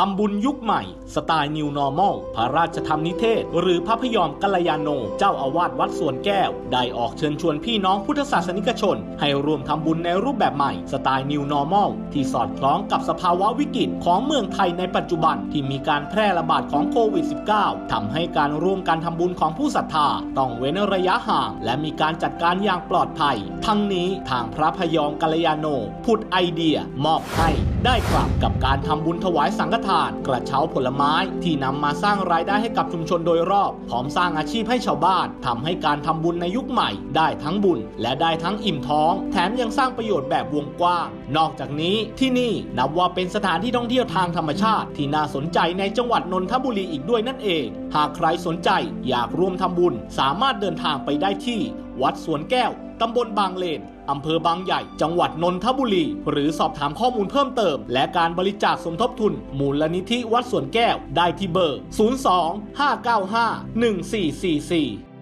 ทำบุญยุคใหม่ สไตล์ New Normal พระราชธรรมนิเทศ หรือพระพยอมกัลยาโน เจ้าอาวาสวัดสวนแก้ว ได้ออกเชิญชวนพี่น้องพุทธศาสนิกชน ให้ร่วมทำบุญในรูปแบบใหม่ สไตล์ New Normal ที่สอดคล้องกับสภาวะวิกฤตของเมืองไทยในปัจจุบันที่มีการแพร่ระบาดของโควิด -19 ทำให้การร่วมการทำบุญของผู้ศรัทธา ต้องเว้นระยะห่าง และมีการจัดการอย่างปลอดภัย ทั้งนี้ทางพระพยอมกัลยาโนผุดไอเดียมอบให้ ได้กลับกับการทำบุญถวายสังฆทาน กระเช้าผลไม้ที่นำมาสร้างรายได้ให้กับชุมชนโดยรอบ พร้อมสร้างอาชีพให้ชาวบ้านทำให้การทำบุญในยุคใหม่ ได้ทั้งบุญ และได้ทั้งอิ่มท้อง แถมยังสร้างประโยชน์แบบวงกว้าง นอกจากนี้ที่นี่นับว่าเป็นสถานที่ท่องเที่ยวทางธรรมชาติ ที่น่าสนใจในจังหวัดนนทบุรีอีกด้วยนั่นเอง หากใครสนใจอยากร่วมทำบุญ สามารถเดินทางไปได้ที่ วัดสวนแก้วตำบลบางเลน อำเภอบางใหญ่ จังหวัดนนทบุรี หรือสอบถามข้อมูลเพิ่มเติม และการบริจาคสมทบทุน มูลนิธิวัดสวนแก้วได้ที่เบอร์ 02 595 1444